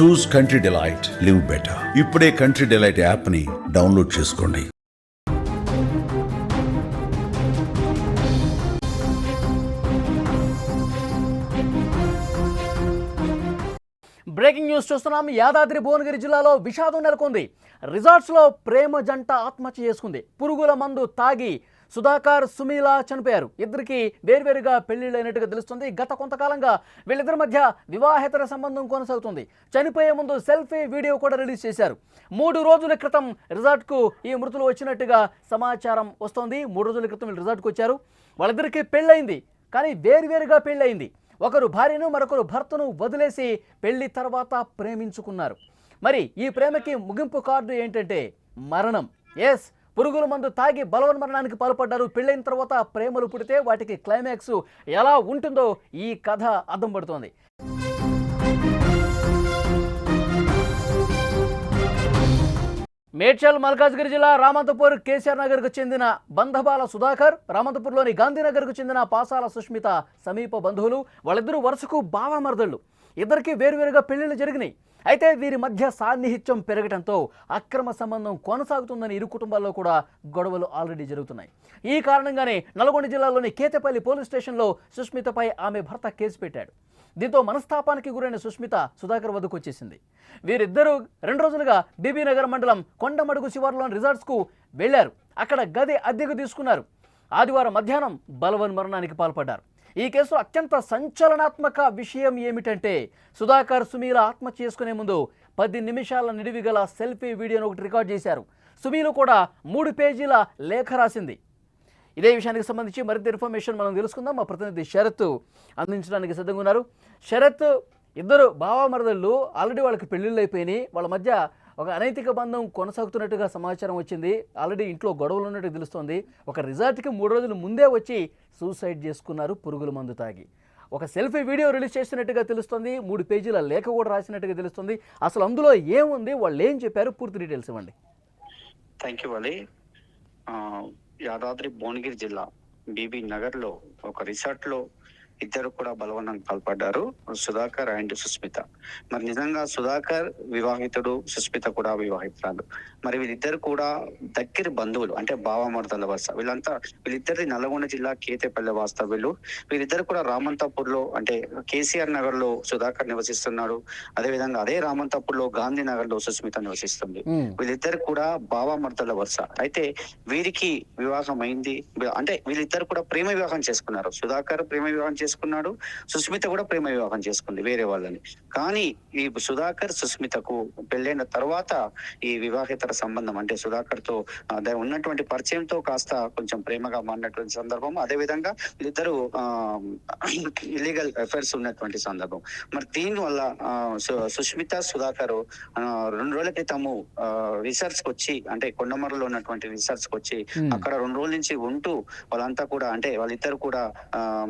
Choose Country Delight live better. ఇప్పుడే country delight యాప్ని download చేసుకోండి. బ్రేకింగ్ న్యూస్ చూస్తున్నాం. యాదాద్రి భువనగిరి జిల్లాలో విషాదం నెలకొంది. రిసార్ట్స్లో ప్రేమ జంట ఆత్మహత్య చేసుకుంది. పురుగుల మందు తాగి సుధాకర్ సుమీల చనిపోయారు. ఇద్దరికి వేర్వేరుగా పెళ్ళిళ్ళైనట్టుగా తెలుస్తుంది. గత కొంతకాలంగా వీళ్ళిద్దరి మధ్య వివాహేతర సంబంధం కొనసాగుతుంది. చనిపోయే ముందు సెల్ఫీ వీడియో కూడా రిలీజ్ చేశారు. మూడు రోజుల క్రితం రిజార్ట్కు ఈ మృతులు వచ్చినట్టుగా సమాచారం వస్తోంది. మూడు రోజుల క్రితం వీళ్ళు రిజార్ట్కు వచ్చారు. వాళ్ళిద్దరికీ పెళ్ళయింది. కానీ వేరువేరుగా పెళ్ళయింది. ఒకరు భార్యను మరొకరు భర్తను వదిలేసి పెళ్ళి తర్వాత ప్రేమించుకున్నారు. మరి ఈ ప్రేమకి ముగింపు కార్డు ఏంటంటే మరణం. ఎస్ పురుగుల మందు తాగి బలవన్మరణానికి పాల్పడ్డారు. పెళ్ళైన తర్వాత ప్రేమలు పుడితే వాటికి క్లైమాక్స్ ఎలా ఉంటుందో ఈ కథ అర్థం పడుతోంది. మేడ్చల్ మల్కాజ్గిరి జిల్లా రామంతపూర్ కేసీఆర్ నగర్కు చెందిన బంధబాల సుధాకర్ రామంతపూర్లోని గాంధీనగర్కు చెందిన పాసాల సుష్మిత సమీప బంధువులు వాళ్ళిద్దరూ వరుసకు బావమరదళ్ళు. ఇద్దరికి వేరువేరుగా పెళ్ళిళ్ళు జరిగినాయి. అయితే వీరి మధ్య సాన్నిహిత్యం పెరగడంతో అక్రమ సంబంధం కొనసాగుతుందని ఇరు కుటుంబాల్లో కూడా గొడవలు ఆల్రెడీ జరుగుతున్నాయి. ఈ కారణంగానే నల్గొండ జిల్లాలోని కేతపల్లి పోలీస్ స్టేషన్లో సుష్మితపై ఆమె భర్త కేసు పెట్టాడు. దీంతో మనస్తాపానికి గురైన సుష్మిత సుధాకర్ వద్దకు వచ్చేసింది. వీరిద్దరూ రెండు రోజులుగా బీబీ నగర్ మండలం కొండమడుగు శివారులోని రిజార్ట్స్కు వెళ్ళారు అక్కడ గది అద్దెకు తీసుకున్నారు. ఆదివారం మధ్యాహ్నం బలవన్ మరణానికి పాల్పడ్డారు. ఈ కేసులో అత్యంత సంచలనాత్మక విషయం ఏమిటంటే సుధాకర్ సుమీల ఆత్మ చేసుకునే ముందు పది నిమిషాల నిడివి గల సెల్ఫీ వీడియోను ఒకటి రికార్డ్ చేశారు. సుమీలు కూడా మూడు పేజీల లేఖ రాసింది. ఇదే విషయానికి సంబంధించి మరింత ఇన్ఫర్మేషన్ మనం తెలుసుకుందాం. మా ప్రతినిధి శరత్ అందించడానికి సిద్ధంగా ఉన్నారు. శరత్ ఇద్దరు బావమరదళ్ళు ఆల్రెడీ వాళ్ళకి పెళ్ళిళ్ళు అయిపోయినాయి. వాళ్ళ మధ్య ఒక అనైతిక బంధం కొనసాగుతున్నట్టుగా సమాచారం వచ్చింది. ఆల్రెడీ ఇంట్లో గొడవలు ఉన్నట్టు తెలుస్తోంది. ఒక రిజార్ట్కి మూడు రోజుల ముందే వచ్చి సూసైడ్ చేసుకున్నారు పురుగుల మందు తాగి. ఒక సెల్ఫీ వీడియో రిలీజ్ చేసినట్టుగా తెలుస్తుంది. మూడు పేజీల లేఖ కూడా రాసినట్టుగా తెలుస్తుంది. అసలు అందులో ఏముంది? వాళ్ళు ఏం చెప్పారు? పూర్తి డీటెయిల్స్ ఇవ్వండి. థ్యాంక్ యూ వాలి యాదాద్రి భువనగిరి జిల్లా బీబీ నగర్లో ఒక రిసార్ట్లో ఇద్దరు కూడా బలవన్నంగా పాల్పడ్డారు. సుధాకర్ అండ్ సుస్మిత. మరి నిజంగా సుధాకర్ వివాహితుడు సుస్మిత కూడా వివాహితురాలు. మరి వీళ్ళిద్దరు కూడా దగ్గర బంధువులు అంటే బావమర్దల వరుస. వీళ్ళంతా వీళ్ళిద్దరి నల్గొండ జిల్లా కేతేపల్లి వాస్తవ్యులు. వీళ్ళిద్దరు కూడా రామంతాపూర్లో అంటే కేసీఆర్ నగర్లో సుధాకర్ నివసిస్తున్నాడు. అదే విధంగా అదే రామంతాపూర్లో గాంధీ నగర్లో సుస్మిత నివసిస్తుంది. వీళ్ళిద్దరు కూడా బావమర్దల వరుస. అయితే వీరికి వివాహం అయింది అంటే వీళ్ళిద్దరు కూడా ప్రేమ వివాహం చేసుకున్నారు. సుధాకర్ ప్రేమ వివాహం చేసుకున్నాడు. సుస్మిత కూడా ప్రేమ వివాహం చేసుకుంది వేరే వాళ్ళని. కానీ ఈ సుధాకర్ సుస్మితకు పెళ్ళైన తర్వాత ఈ వివాహేతర సంబంధం అంటే సుధాకర్తో ఉన్నటువంటి పరిచయంతో కాస్త కొంచెం ప్రేమగా మారినటువంటి సందర్భం. అదే విధంగా వీళ్ళిద్దరు ఇల్లీగల్ అఫైర్స్ ఉన్నటువంటి సందర్భం. మరి దీని వల్ల ఆ, సు- సుష్మిత సుధాకర్ రెండు రోజుల క్రితము రిసర్చ్ వచ్చి అంటే కొండమర్రలో ఉన్నటువంటి రిసర్చ్ వచ్చి. అక్కడ రెండు రోజుల నుంచి ఉంటూ వాళ్ళంతా కూడా అంటే వాళ్ళిద్దరు కూడా ఆ,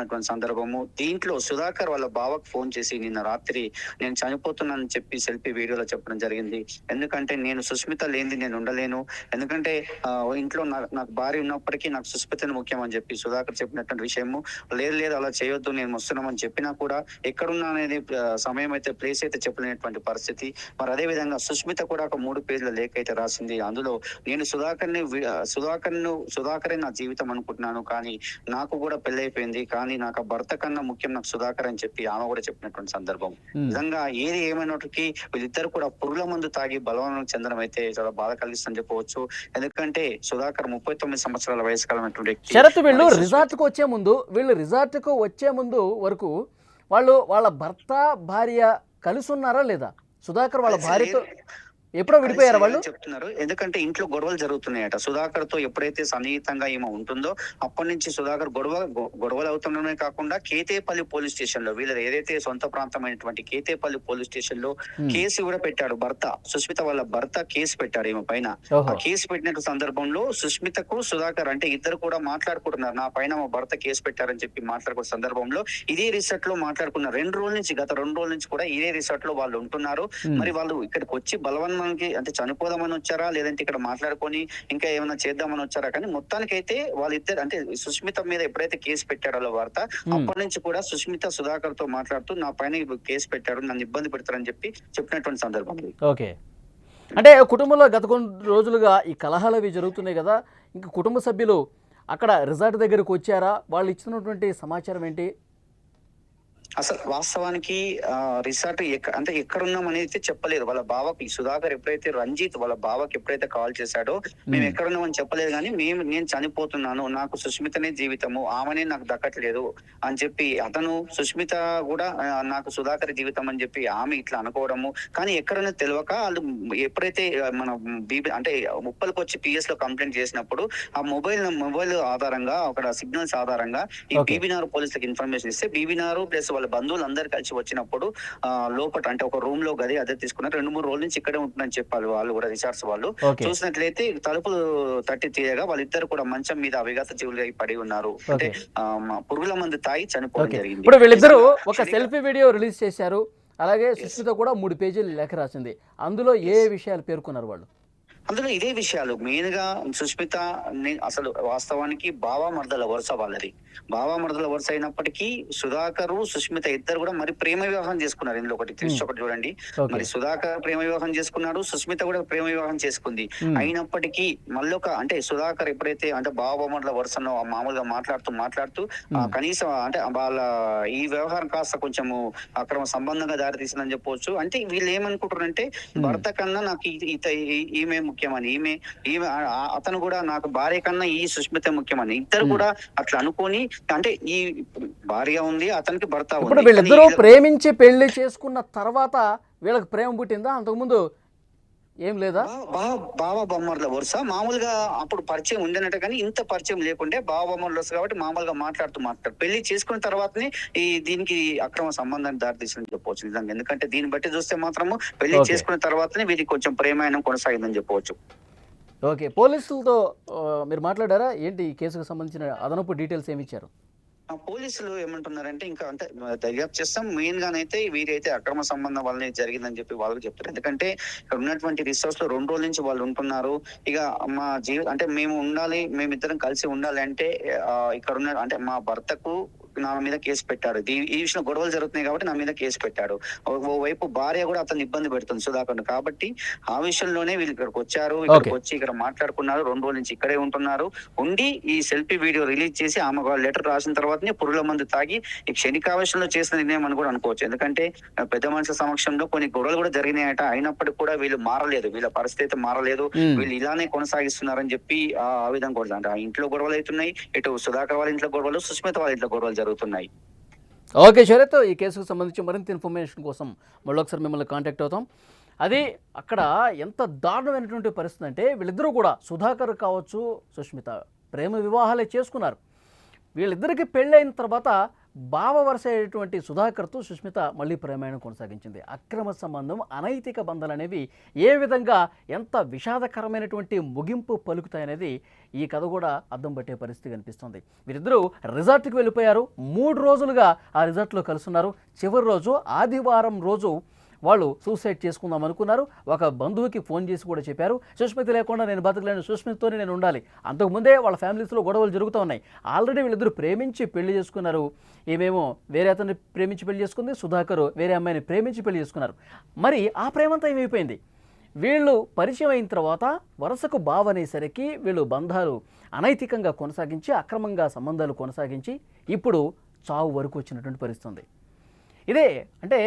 మాట్లాడుకున్నటువంటి సందర్భము. దీంట్లో సుధాకర్ వాళ్ళ బావకు ఫోన్ చేసి నిన్న రాత్రి నేను చనిపోతున్నానని చెప్పి సెల్ఫీ వీడియోలో చెప్పడం జరిగింది. ఎందుకంటే నేను సుస్మిత లేనిది నేను ఉండలేను. ఎందుకంటే ఇంట్లో నాకు భార్య ఉన్నప్పటికీ నాకు సుస్మితను ముఖ్యం అని చెప్పి సుధాకర్ చెప్పినటువంటి విషయము. లేదు లేదు అలా చేయొద్దు నేను వస్తున్నామని చెప్పినా కూడా ఎక్కడున్నా అనేది సమయం అయితే ప్లేస్ అయితే చెప్పలేనటువంటి పరిస్థితి. మరి అదే విధంగా సుస్మిత కూడా ఒక మూడు పేజీల లేఖ అయితే రాసింది. అందులో నేను సుధాకర్ని వి- ఆ, సుధాకర్ను సుధాకరే నా జీవితం అనుకుంటున్నాను. కానీ నాకు కూడా పెళ్ళైపోయింది. కానీ నాకు ఆ భర్త కన్నా ముఖ్యం నాకు సుధాకర్ అని చెప్పి ఆమె కూడా చెప్పినటువంటి సందర్భం. నిజంగా ఏది ఏమైనప్పటికీ వీళ్ళిద్దరు కూడా పురుగుల మందు తాగి బలవనం చెందడం అయితే చాలా బాధ కలిగిస్తుందని చెప్పవచ్చు. ఎందుకంటే సుధాకర్ ముప్పై తొమ్మిది సంవత్సరాల వయసు కలిగినటువంటి వ్యక్తి. షరత్ వీళ్ళు సుస్మిత- రిసార్ట్కు వచ్చే ముందు వీళ్ళు రిసార్ట్కు వచ్చే ముందు వరకు వాళ్ళు వాళ్ళ భర్త భార్య కలిసి ఉన్నారా లేదా? సుధాకర్ వాళ్ళ భార్యతో. ఎప్పుడో విడిపోయారా వాళ్ళు? చెప్తున్నారు. ఎందుకంటే ఇంట్లో గొడవలు జరుగుతున్నాయట. సుధాకర్తో ఎప్పుడైతే సన్నిహితంగా ఈమె ఉంటుందో అప్పటి నుంచి సుధాకర్ గొడవ గొడవలు అవుతుండడమే కాకుండా కేతేపల్లి పోలీస్ స్టేషన్లో వీళ్ళ ఏదైతే సొంత ప్రాంతమైనటువంటి కేతేపల్లి పోలీస్ స్టేషన్లో. కేసు కూడా పెట్టాడు భర్త. సుస్మిత వాళ్ళ భర్త కేసు పెట్టాడు ఈమె పైన. ఆ కేసు పెట్టిన సందర్భంలో సుస్మితకు సుధాకర్ అంటే ఇద్దరు కూడా మాట్లాడుకుంటున్నారు. నా పైన మా భర్త కేసు పెట్టారని చెప్పి మాట్లాడుకున్న సందర్భంలో ఇదే రిసార్ట్లో మాట్లాడుకున్నారు రెండు రోజుల నుంచి గత రెండు రోజుల నుంచి కూడా ఇదే రిసార్ట్లో వాళ్ళు ఉంటున్నారు. మరి వాళ్ళు ఇక్కడికి వచ్చి బలవన్ మనకి అంటే చనిపోదామని వచ్చారా? లేదంటే ఇక్కడ మాట్లాడుకొని ఇంకా ఏమైనా చేద్దామని వచ్చారా? కానీ మొత్తానికైతే వాళ్ళిద్దరు అంటే సుష్మిత మీద ఎప్పుడైతే కేసు పెట్టారో వార్త అప్పటి నుంచి కూడా సుష్మిత సుధాకర్తో మాట్లాడుతూ నా పైన కేసు పెట్టారు నన్ను ఇబ్బంది పెడతారని చెప్పి చెప్పినటువంటి సందర్భం. ఓకే. అంటే కుటుంబంలో గత కొన్ని రోజులుగా ఈ కలహాలు అవి జరుగుతున్నాయి కదా ఇంకా కుటుంబ సభ్యులు అక్కడ రిసార్ట్ దగ్గరకు వచ్చారా? వాళ్ళు ఇచ్చినటువంటి సమాచారం ఏంటి? అసలు వాస్తవానికి ఆ, రిసార్ట్ అంటే ఎక్కడ ఉన్నాం అనేది అయితే చెప్పలేదు. వాళ్ళ బావకి సుధాకర్ ఎప్పుడైతే రంజిత్ వాళ్ళ బావకి ఎప్పుడైతే కాల్ చేశాడో మేము. ఎక్కడ ఉన్నామని చెప్పలేదు కానీ మేము నేను చనిపోతున్నాను నాకు సుష్మితనే జీవితము ఆమెనే నాకు దక్కట్లేదు అని చెప్పి అతను సుష్మిత కూడా నాకు సుధాకర్ జీవితం అని చెప్పి ఆమె ఇట్లా అనుకోవడము. కానీ ఎక్కడనే తెలియక వాళ్ళు ఎప్పుడైతే మన బీబీ అంటే ముప్పలకు వచ్చి పిఎస్లో కంప్లైంట్ చేసినప్పుడు ఆ మొబైల్ మొబైల్ ఆధారంగా అక్కడ సిగ్నల్స్ ఆధారంగా ఈ. బీబీనార్ పోలీసులకు ఇన్ఫర్మేషన్ ఇస్తే బీబీనార్ ప్లస్ వాళ్ళ బంధువులు అందరు కలిసి వచ్చినప్పుడు లోపల అంటే ఒక రూమ్లో గది అదే తీసుకున్నారు. రెండు మూడు రోజుల నుంచి ఇక్కడే ఉంటుందని చెప్పాలి వాళ్ళు కూడా రిసార్ట్స్ వాళ్ళు. చూసినట్లయితే తలుపులు తట్టి తీయగా వాళ్ళిద్దరు కూడా మంచం మీద అవిగత జీవులు పడి ఉన్నారు. అంటే పురుగుల మందు తాగి చనిపోవడం జరిగింది. ఇప్పుడు వీళ్ళిద్దరూ ఒక సెల్ఫీ వీడియో రిలీజ్ చేశారు. అలాగే సుష్మిత కూడా మూడు పేజీలు లేఖ రాసింది. అందులో ఏ విషయాలు పేర్కొన్నారు వాళ్ళు? అందులో ఇదే విషయాలు మెయిన్గా సుష్మిత ని- అసలు వాస్తవానికి బావా మర్దల వరుస వాళ్ళది బావా మర్దల వరుస అయినప్పటికీ సుధాకరు సుష్మిత ఇద్దరు కూడా మరి ప్రేమ వివాహం చేసుకున్నారు ఇందులో ఒకటి తెలిసి ఒకటి చూడండి మరి సుధాకర్ ప్రేమ వివాహం చేసుకున్నాడు సుస్మిత కూడా ప్రేమ వివాహం చేసుకుంది Hmm. అయినప్పటికీ మళ్ళొక అంటే సుధాకర్ ఎప్పుడైతే అంటే బావబొమ్మల వరుసలో మామూలుగా మాట్లాడుతూ మాట్లాడుతూ ఆ, Hmm. కనీసం అంటే వాళ్ళ ఈ వ్యవహారం కాస్త కొంచెము అక్రమ సంబంధంగా దారి తీసిందని చెప్పవచ్చు అంటే వీళ్ళు ఏమనుకుంటారంటే భర్త కన్నా నాకు ఈమె ముఖ్యమని. ఈమె ఈమె అతను కూడా నాకు భార్య కన్నా ఈ సుష్మిత ముఖ్యమని. ఇద్దరు. కూడా అట్లా అనుకొని అంటే ఈ భార్య ఉంది అతనికి భర్త ఉంది. వీళ్ళిద్దరూ ప్రేమించి పెళ్ళి చేసుకున్న తర్వాత వీళ్ళకి ప్రేమ పుట్టిందా? అంతకుముందు ఏం లేదా? బా- బా- బావ బొమ్మర్ల వరుస. మామూలుగా అప్పుడు పరిచయం ఉండనట్టు కానీ ఇంత పరిచయం లేకుండే బావ బొమ్మర్ల వరుస కాబట్టి మామూలుగా మాట్లాడుతూ మాట్లాడు. పెళ్ళి చేసుకున్న తర్వాతనే ఈ దీనికి అక్రమ సంబంధాన్ని దారితీసిందని చెప్పవచ్చు నిజంగా. ఎందుకంటే దీన్ని బట్టి చూస్తే మాత్రము పెళ్ళి. చేసుకున్న తర్వాతనే వీరికి కొంచెం ప్రేమాయణం కొనసాగిందని చెప్పవచ్చు. ఓకే. పోలీసులతో మీరు మాట్లాడారా? ఏంటి ఈ కేసుకు సంబంధించిన అదనపు డీటెయిల్స్ ఏమి ఇచ్చారు? పోలీసులు ఏమంటున్నారంటే ఇంకా అంటే దర్యాప్తు చేస్తాం. మెయిన్ గానైతే వీరైతే అక్రమ సంబంధం వల్లనే జరిగిందని చెప్పి వాళ్ళకి చెప్తారు. ఎందుకంటే ఇక్కడ ఉన్నటువంటి రిసోర్స్లో రెండు రోజుల నుంచి వాళ్ళు ఉంటున్నారు. ఇక మా జీవి అంటే మేము ఉండాలి మేమిద్దరం కలిసి ఉండాలి అంటే ఇక్కడ ఉన్న అంటే మా భర్తకు నా మీద కేసు పెట్టాడు. ఈ- ఈ విషయంలో గొడవలు జరుగుతున్నాయి కాబట్టి నా మీద కేసు పెట్టాడు. ఓ- ఓవైపు భార్య కూడా అతను ఇబ్బంది పెడుతుంది సుధాకర్ కాబట్టి ఆ విషయంలోనే వీళ్ళు ఇక్కడికి వచ్చారు. ఇక్కడికి. వచ్చి ఇక్కడ మాట్లాడుకున్నారు. రెండు రోజుల నుంచి ఇక్కడే ఉంటున్నారు. ఉండి ఈ సెల్ఫీ వీడియో రిలీజ్ చేసి ఆమె లెటర్ రాసిన తర్వాతనే పురుగుల మందు తాగి ఈ క్షణికావేశంలో చేసిన నిర్ణయం అని కూడా అనుకోవచ్చు. ఎందుకంటే పెద్ద మనుషుల సమక్షంలో కొన్ని గొడవలు కూడా జరిగినాయట. అయినప్పటికీ కూడా వీళ్ళు మారలేదు. వీళ్ళ పరిస్థితి అయితే మారలేదు. వీళ్ళు ఇలానే కొనసాగిస్తున్నారని చెప్పి ఆ విధంగా కూడా ఆ ఇంట్లో గొడవలు అవుతున్నాయి. ఇటు సుధాకర్ వాళ్ళ ఇంట్లో గొడవలు సుస్మిత వాళ్ళ ఇంట్లో గొడవలు జరుగుతున్నాయి. ఓకే శరత్ ఈ కేసుకు సంబంధించి మరింత ఇన్ఫర్మేషన్ కోసం మళ్ళీ ఒకసారి మిమ్మల్ని కాంటాక్ట్ అవుతాం. అది అక్కడ ఎంత దారుణమైనటువంటి పరిస్థితి అంటే వీళ్ళిద్దరూ కూడా సుధాకర్ కావచ్చు సుష్మిత ప్రేమ వివాహాలే చేసుకున్నారు. వీళ్ళిద్దరికి పెళ్ళైన తర్వాత బావ వరుస అయినటువంటి సుధాకర్తో సుష్మిత మళ్ళీ ప్రేమాయణం కొనసాగించింది. అక్రమ సంబంధం అనైతిక బంధాలు అనేవి ఏ విధంగా ఎంత విషాదకరమైనటువంటి ముగింపు పలుకుతాయనేది ఈ కథ కూడా అద్దం పట్టే పరిస్థితి కనిపిస్తుంది. వీరిద్దరూ రిజార్ట్కి వెళ్ళిపోయారు. మూడు రోజులుగా ఆ రిజార్ట్లో కలుసున్నారు. చివరి రోజు ఆదివారం రోజు వాళ్ళు సూసైడ్ చేసుకుందాం అనుకున్నారు. ఒక బంధువుకి ఫోన్ చేసి కూడా చెప్పారు. సుష్మిత లేకుండా నేను బతకలేను సుష్మితతోనే నేను ఉండాలి. అంతకుముందే వాళ్ళ ఫ్యామిలీస్లో గొడవలు జరుగుతూ ఉన్నాయి. ఆల్రెడీ వీళ్ళిద్దరూ ప్రేమించి పెళ్ళి చేసుకున్నారు. ఏమేమో వేరే అతన్ని ప్రేమించి పెళ్ళి చేసుకుంది సుధాకర్ వేరే అమ్మాయిని ప్రేమించి పెళ్ళి చేసుకున్నారు. మరి ఆ ప్రేమంతా ఏమైపోయింది? వీళ్ళు పరిచయం అయిన తర్వాత వరుసకు బావనేసరికి వీళ్ళు బంధాలు అనైతికంగా కొనసాగించి అక్రమంగా సంబంధాలు కొనసాగించి ఇప్పుడు చావు వరకు వచ్చినటువంటి పరిస్థితి ఉంది. ఇదే అంటే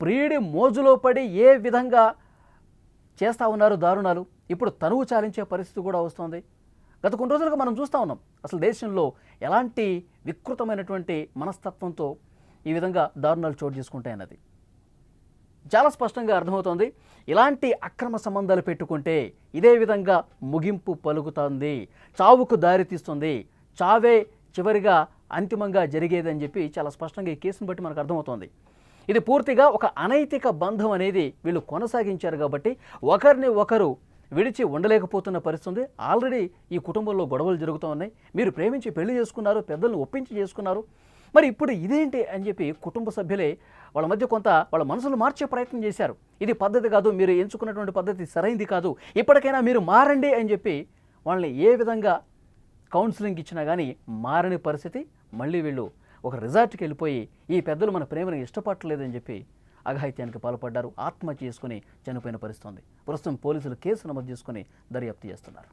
ప్రియుడి మోజులో పడి ఏ విధంగా చేస్తూ ఉన్నారు దారుణాలు ఇప్పుడు తనువు చాలించే పరిస్థితి కూడా వస్తుంది. గత కొన్ని రోజులుగా మనం చూస్తూ ఉన్నాం అసలు దేశంలో ఎలాంటి వికృతమైనటువంటి మనస్తత్వంతో ఈ విధంగా దారుణాలు చోటు చేసుకుంటాయన్నది. చాలా స్పష్టంగా అర్థమవుతోంది ఇలాంటి అక్రమ సంబంధాలు పెట్టుకుంటే ఇదే విధంగా ముగింపు పలుకుతుంది చావుకు దారితీస్తుంది చావే చివరిగా అంతిమంగా జరిగేదని చెప్పి చాలా స్పష్టంగా ఈ కేసును బట్టి మనకు అర్థమవుతోంది. ఇది పూర్తిగా ఒక అనైతిక బంధం అనేది వీళ్ళు కొనసాగించారు కాబట్టి ఒకరిని ఒకరు విడిచి ఉండలేకపోతున్న పరిస్థితి ఆల్రెడీ ఈ కుటుంబంలో గొడవలు జరుగుతూ ఉన్నాయి. మీరు ప్రేమించి పెళ్ళి చేసుకున్నారు పెద్దలను ఒప్పించి చేసుకున్నారు. మరి ఇప్పుడు ఇదేంటి అని చెప్పి కుటుంబ సభ్యులే వాళ్ళ మధ్య కొంత వాళ్ళ మనసులు మార్చే ప్రయత్నం చేశారు. ఇది పద్ధతి కాదు మీరు ఎంచుకున్నటువంటి పద్ధతి సరైంది కాదు. ఇప్పటికైనా మీరు మారండి అని చెప్పి వాళ్ళని ఏ విధంగా కౌన్సిలింగ్ ఇచ్చినా కానీ మారని పరిస్థితి మళ్ళీ వీళ్ళు ఒక రిజార్ట్కి వెళ్ళిపోయి ఈ పెద్దలు మన ప్రేమను ఇష్టపడలేదని చెప్పి అఘాయిత్యానికి పాల్పడ్డారు. ఆత్మహత్య చేసుకుని చనిపోయిన పరిస్థితి ఉంది. ప్రస్తుతం పోలీసులు కేసు నమోదు చేసుకుని దర్యాప్తు చేస్తున్నారు.